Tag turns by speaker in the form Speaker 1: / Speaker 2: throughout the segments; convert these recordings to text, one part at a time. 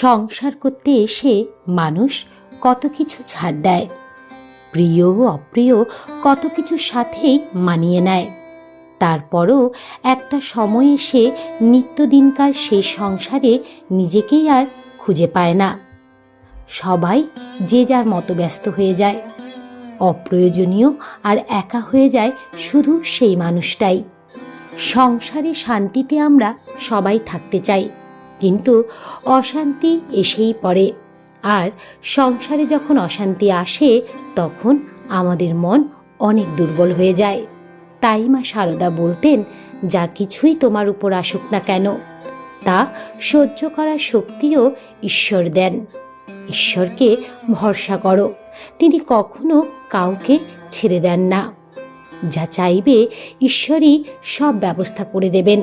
Speaker 1: সংসার করতে এসে মানুষ কত কিছু ছাড় দেয় প্রিয় অপ্রিয় কত কিছু সাথেই মানিয়ে নেয় তারপরও একটা সময় এসে নিত্যদিনকার সেই সংসারে নিজেকেই আর খুঁজে পায় না সবাই যে যার মতো ব্যস্ত হয়ে যায় অপ্রয়োজনীয় আর একা হয়ে যায় শুধু সেই মানুষটাই সংসারে শান্তিতে আমরা সবাই থাকতে চাই কিন্তু অশান্তি এসেই পড়ে আর সংসারে যখন অশান্তি আসে তখন আমাদের মন অনেক দুর্বল হয়ে যায় তাই মা সারদা বলতেন যা কিছুই তোমার উপর আসুক না কেন তা সহ্য করার শক্তিও ঈশ্বর দেন ঈশ্বরকে ভরসা করো তিনি কখনো কাউকে ছেড়ে দেন না যা চাইবে ঈশ্বরই সব ব্যবস্থা করে দেবেন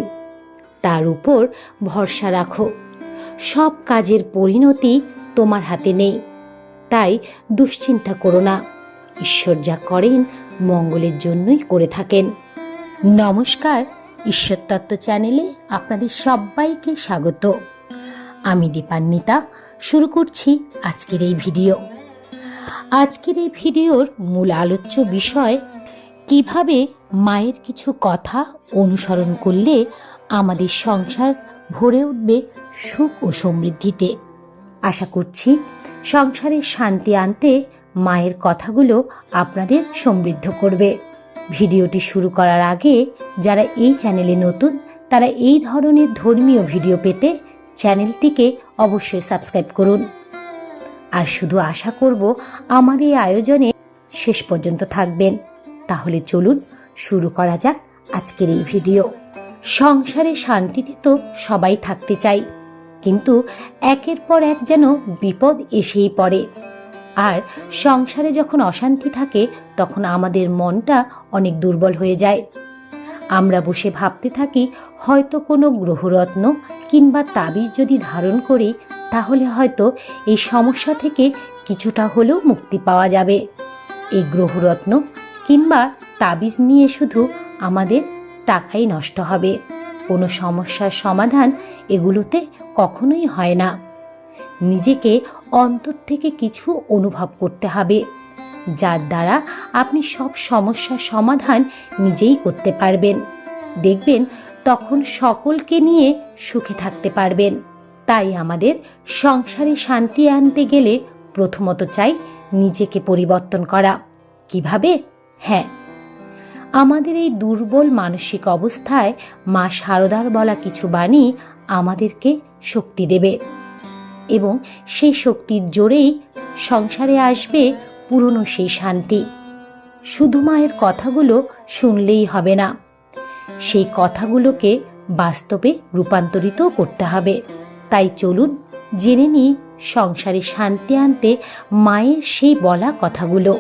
Speaker 1: তার উপর ভরসা রাখো সব কাজের পরিণতি তোমার হাতে নেই তাই দুশ্চিন্তা করো না ঈশ্বর যা করেন মঙ্গলের জন্যই করে থাকেন নমস্কার ঈশ্বরতত্ত্ব চ্যানেলে আপনাদের সবাইকে স্বাগত আমি দীপান্বিতা শুরু করছি আজকের এই ভিডিও আজকের এই ভিডিওর মূল আলোচ্য বিষয় কিভাবে মায়ের কিছু কথা অনুসরণ করলে আমাদের সংসার ভরে উঠবে সুখ ও সমৃদ্ধিতে আশা করছি সংসারে শান্তি আনতে মায়ের কথাগুলো আপনাদের সমৃদ্ধ করবে ভিডিওটি শুরু করার আগে যারা এই চ্যানেলে নতুন তারা এই ধরনের ধর্মীয় ভিডিও পেতে চ্যানেলটিকে অবশ্যই সাবস্ক্রাইব করুন আর শুধু আশা করব আমার এই আয়োজনে শেষ পর্যন্ত থাকবেন তাহলে চলুন শুরু করা যাক আজকের এই ভিডিও সংসারে শান্তিতে তো সবাই থাকতে চাই কিন্তু একের পর এক যেন বিপদ এসেই পড়ে আর সংসারে যখন অশান্তি থাকে তখন আমাদের মনটা অনেক দুর্বল হয়ে যায় আমরা বসে ভাবতে থাকি হয়তো কোনো গ্রহরত্ন কিংবা তাবিজ যদি ধারণ করি তাহলে হয়তো এই সমস্যা থেকে কিছুটা হলেও মুক্তি পাওয়া যাবে এই গ্রহরত্ন কিংবা তাবিজ নিয়ে শুধু আমাদের টাকাই নষ্ট হবে কোনো সমস্যার সমাধান এগুলোতে কখনোই হয় না নিজেকে অন্তর থেকে কিছু অনুভব করতে হবে যার দ্বারা আপনি সব সমস্যার সমাধান নিজেই করতে পারবেন দেখবেন তখন সকলকে নিয়ে সুখে থাকতে পারবেন তাই আমাদের সংসারে শান্তি আনতে গেলে প্রথমত চাই নিজেকে পরিবর্তন করা কিভাবে হ্যাঁ আমাদের এই দুর্বল মানসিক অবস্থায় মা সারদার বলা কিছু বাণী আমাদেরকে শক্তি দেবে এবং সেই শক্তির জোরেই সংসারে আসবে পুরনো সেই শান্তি শুধু মায়ের কথাগুলো শুনলেই হবে না সেই কথাগুলোকে বাস্তবে রূপান্তরিত করতে হবে তাই চলুন জেনে নিই সংসারে শান্তি আনতে মায়ের সেই বলা কথাগুলো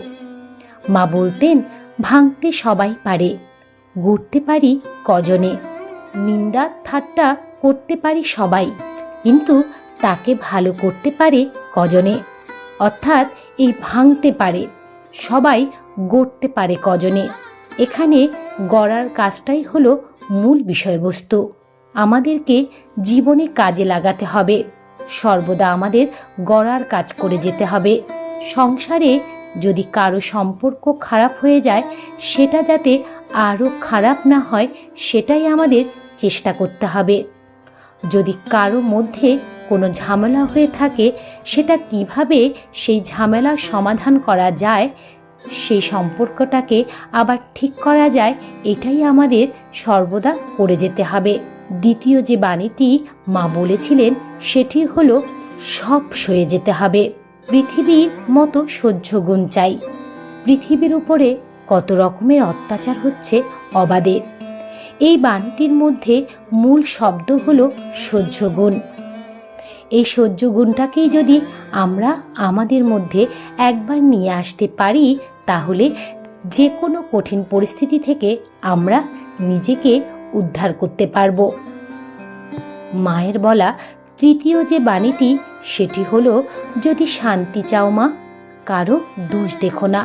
Speaker 1: মা বলতেন ভাঙতে সবাই পারে গড়তে পারি কজনে নিন্দার ঠাট্টা করতে পারি সবাই কিন্তু তাকে ভালো করতে পারে কজনে অর্থাৎ এই ভাঙতে পারে সবাই গড়তে পারে কজনে এখানে গড়ার কাজটাই হলো মূল বিষয়বস্তু আমাদেরকে জীবনে কাজে লাগাতে হবে সর্বদা আমাদের গড়ার কাজ করে যেতে হবে সংসারে যদি কারো সম্পর্ক খারাপ হয়ে যায় সেটা যাতে আরও খারাপ না হয় সেটাই আমাদের চেষ্টা করতে হবে যদি কারো মধ্যে কোনো ঝামেলা হয়ে থাকে সেটা কিভাবে সেই ঝামেলা সমাধান করা যায় সেই সম্পর্কটাকে আবার ঠিক করা যায় এটাই আমাদের সর্বদা করে যেতে হবে দ্বিতীয় যে বাণীটি মা বলেছিলেন সেটি হলো সব সয়ে যেতে হবে পৃথিবীর মতো সহ্য গুণ চাই পৃথিবীর উপরে কত রকমের অত্যাচার হচ্ছে অবাদের এই বাণীটির মধ্যে মূল শব্দ হলো সহ্য গুণ এই সহ্য গুণটাকেই যদি আমরা আমাদের মধ্যে একবার নিয়ে আসতে পারি তাহলে যে কোনো কঠিন পরিস্থিতি থেকে আমরা নিজেকে উদ্ধার করতে পারব মায়ের বলা তৃতীয় যে বাণীটি সেটি হলো যদি শান্তি চাও মা কারো দোষ দেখো না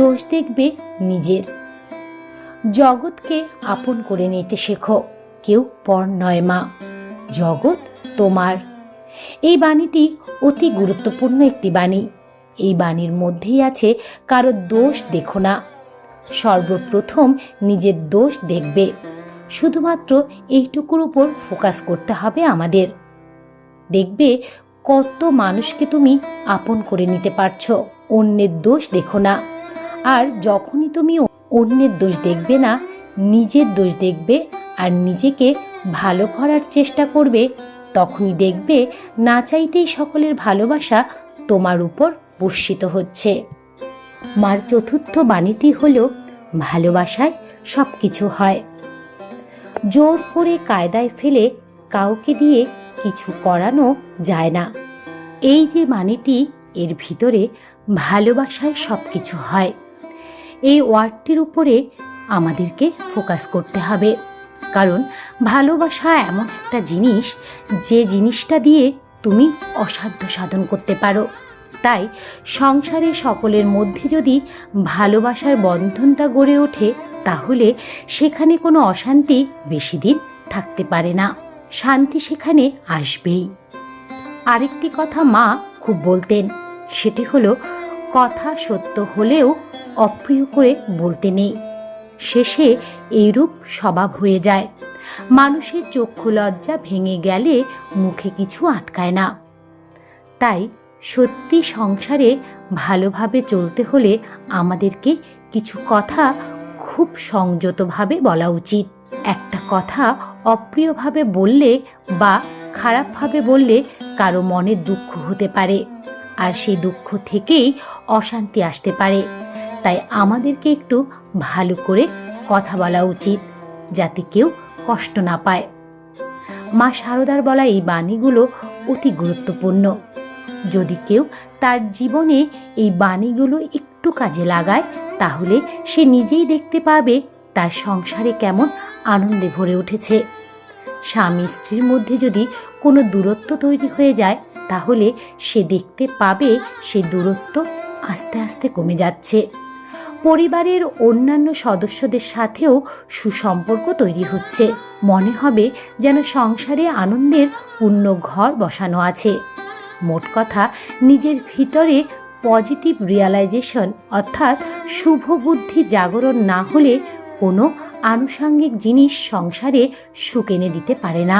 Speaker 1: দোষ দেখবে নিজের জগৎকে আপন করে নিতে শেখো কেউ পর নয় মা জগৎ তোমার এই বাণীটি অতি গুরুত্বপূর্ণ একটি বাণী এই বাণীর মধ্যেই আছে কারো দোষ দেখো না সর্বপ্রথম নিজের দোষ দেখবে শুধুমাত্র এইটুকুর উপর ফোকাস করতে হবে আমাদের দেখবে কত মানুষকে তুমি আপন করে নিতে পারছ অন্যের দোষ দেখো না আর যখনই তুমি অন্যের দোষ দেখবে না নিজের দোষ দেখবে আর নিজেকে ভালো করার চেষ্টা করবে তখনই দেখবে না চাইতেই সকলের ভালোবাসা তোমার উপর বর্ষিত হচ্ছে মার চতুর্থ বাণীটি হল ভালোবাসায় সব কিছু হয় জোর করে কায়দায় ফেলে কাউকে দিয়ে কিছু করানো যায় না এই যে মানেটি এর ভিতরে ভালোবাসায় সব কিছু হয় এই ওয়ার্ডটির উপরে আমাদেরকে ফোকাস করতে হবে কারণ ভালোবাসা এমন একটা জিনিস যে জিনিসটা দিয়ে তুমি অসাধ্য সাধন করতে পারো তাই সংসারে সকলের মধ্যে যদি ভালোবাসার বন্ধনটা গড়ে ওঠে তাহলে সেখানে কোনো অশান্তি বেশি দিন থাকতে পারে না শান্তি সেখানে আসবেই আরেকটি কথা মা খুব বলতেন সেটি হলো কথা সত্য হলেও অপ্রিয় করে বলতে নেই শেষে এইরূপ স্বভাব হয়ে যায় মানুষের চক্ষু লজ্জা ভেঙে গেলে মুখে কিছু আটকায় না তাই সত্যি সংসারে ভালোভাবে চলতে হলে আমাদেরকে কিছু কথা খুব সংযতভাবে বলা উচিত একটা কথা অপ্রিয়ভাবে বললে বা খারাপভাবে বললে কারো মনে দুঃখ হতে পারে আর সেই দুঃখ থেকেই অশান্তি আসতে পারে তাই আমাদেরকে একটু ভালো করে কথা বলা উচিত যাতে কেউ কষ্ট না পায় মা সারদার বলা এই বাণীগুলো অতি গুরুত্বপূর্ণ যদি কেউ তার জীবনে এই বাণীগুলো একটু কাজে লাগায় তাহলে সে নিজেই দেখতে পাবে তার সংসারে কেমন আনন্দে ভরে উঠেছে স্বামী স্ত্রীর মধ্যে যদি কোনো দূরত্ব তৈরি হয়ে যায় তাহলে সে দেখতে পাবে সে দূরত্ব আস্তে আস্তে কমে যাচ্ছে পরিবারের অন্যান্য সদস্যদের সাথেও সুসম্পর্ক তৈরি হচ্ছে মনে হবে যেন সংসারে আনন্দের পূর্ণ ঘর বসানো আছে মোট কথা নিজের ভিতরে পজিটিভ রিয়ালাইজেশন অর্থাৎ শুভ বুদ্ধি জাগরণ না হলে কোনো আনুষাঙ্গিক জিনিস সংসারে সুখ এনে দিতে পারে না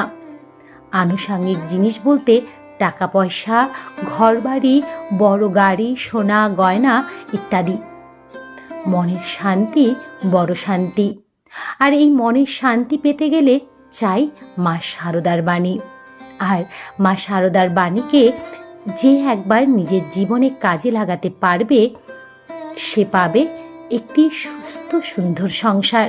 Speaker 1: আনুষাঙ্গিক জিনিস বলতে টাকা পয়সা ঘরবাড়ি বড় গাড়ি সোনা গয়না ইত্যাদি মনের শান্তি বড় শান্তি আর এই মনের শান্তি পেতে গেলে চাই মা শারদার বাণী আর মা শারদার বাণীকে যে একবার নিজের জীবনে কাজে লাগাতে পারবে সে পাবে একটি সুস্থ সুন্দর সংসার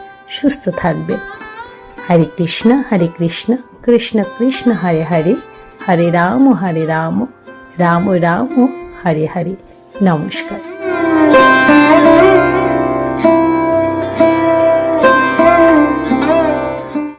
Speaker 1: সুস্থ থাকবে হরে কৃষ্ণ হরে কৃষ্ণ কৃষ্ণ কৃষ্ণ হরে হরে হরে রাম হরে রাম রাম রাম হরে হরে নমস্কার